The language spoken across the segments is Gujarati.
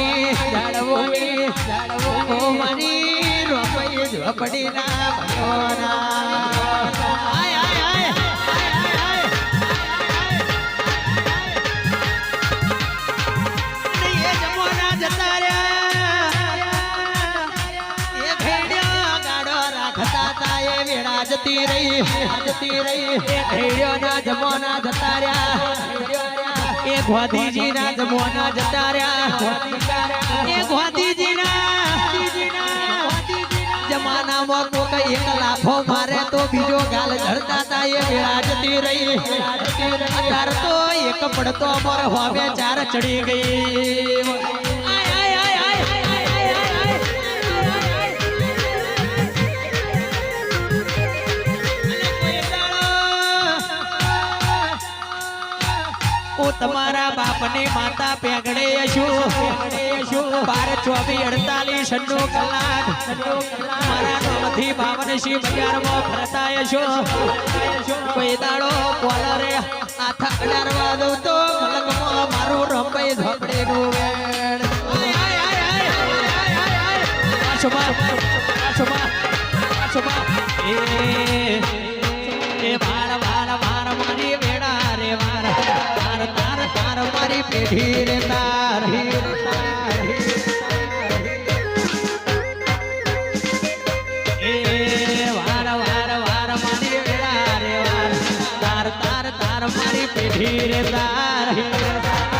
મારી જતી રહી જતી રહી. રેડિયો ના જતા રહ્યા. એ ગોધીજીના જમવાના જતા રહ્યા. એ ગોધીજીના જમાનામાં કોઈ એક લાફો મારે તો બીજો ગાલ ધરતા તા એ વેળા જતી રહી. અત્યારે તો એક પડતો પર હોવે ચાર ચડી ગઈ. તમારા બાપની માતા પેગડે શું બાર ચોવી અડતાલીસ છન્નું કલાક. મારા નોમથી બાવન સી બજારમાં ફરતા છો કોઈ દાડો કોલરે આથા અડારવા દઉં તો મારું રંભાઈ ધોપડે નું વેણ આશોભા આશોભા આશોભા આશોભા એ મારી પેઢી રે તાર એ વાર વાર વાર મારી વેડા રે, વાર. તાર તાર મારી પેઢી રે તાર.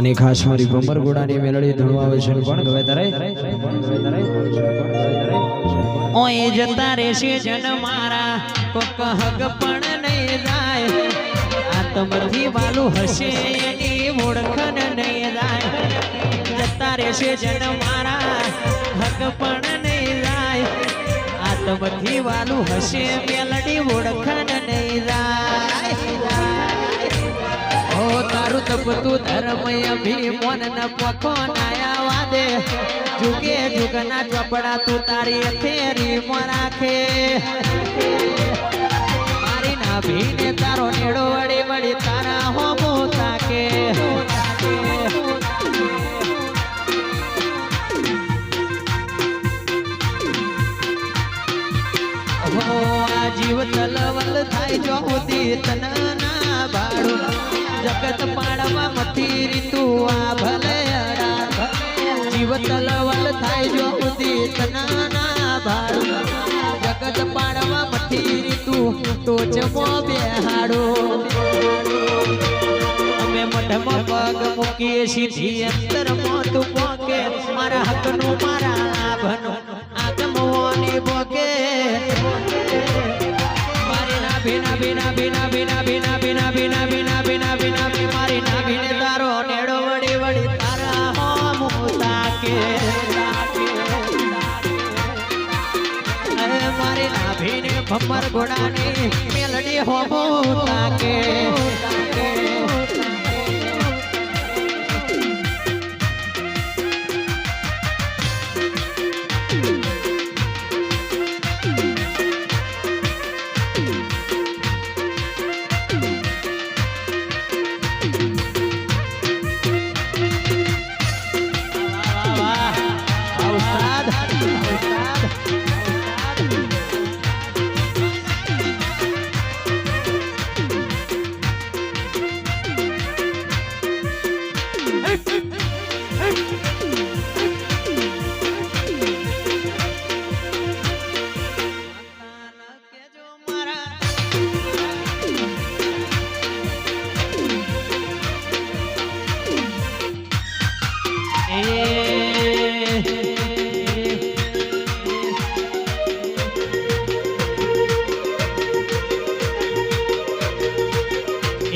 અને ખાસ મારી ભમર ઘોડાની મેલડી ધણવા આવે છે પણ ગવે તારે? ઓય જતા રહેશે જન મારા, કોક હગ પણ નહીં જાય. આતમથી વાલું હશે એની ઓળખન નહીં જાય. જતા રહેશે જન મારા, હગ પણ નહીં જાય. આતમથી વાલું હશે, મેલડી ઓળખન તારું ધર્મય ધર્મ અભિમન ન પખો નાયા વાદે. જુગે જુગના ચોપડા તું તારી થેરી રાખે. મારી નાભીને તારો નેડો વળી વળી તારા તાકે હો, આ જીવ તલવલ થાય જો ઉદી તન ના જગત પાડવા મથી રીતુ આ ભલે જીવ તલવલ થાય જો જગત પાડવા મથી રીતુ તો જમો બેહાડો પગ મૂકીએ સીધી અંતર મોતું પોકે. મારા હકનું, મારા લાભનું આગમવાની પોકે મારી ના ભીના ભીના ભીના ભીના ભીના ભીના ભીના. ભમર ઘોડાની મેલડી હોબો તાકે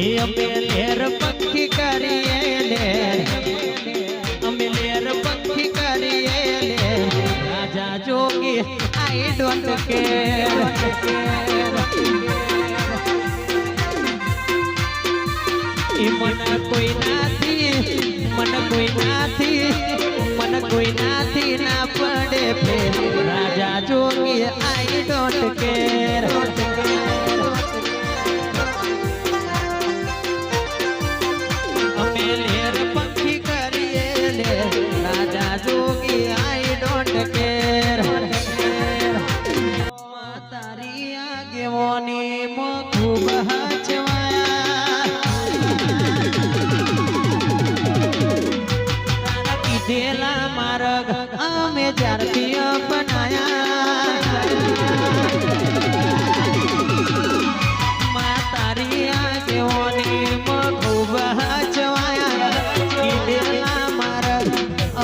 અમે લેર પક્ષી કરીએ લે અમે લેર પક્ષી કરીએ લે રાજા જોગી આઈ ડોન્ટ કેર મન કોઈ નાથી મન કોઈ નાથી મન કોઈ નાથી ના પડે ફેર રાજા જોગી આઈ ડોન્ટ કેર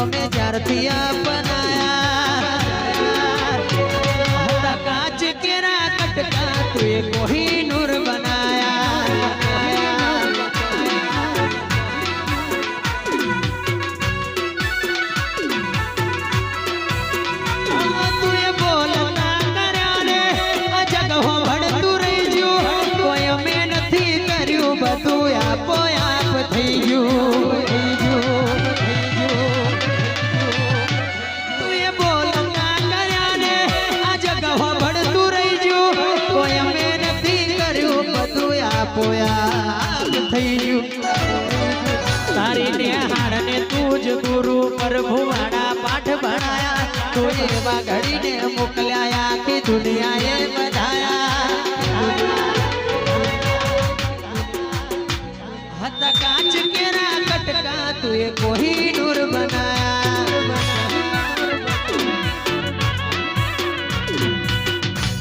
અમે જ્યારથી આપના માં ઘડીને મોકલે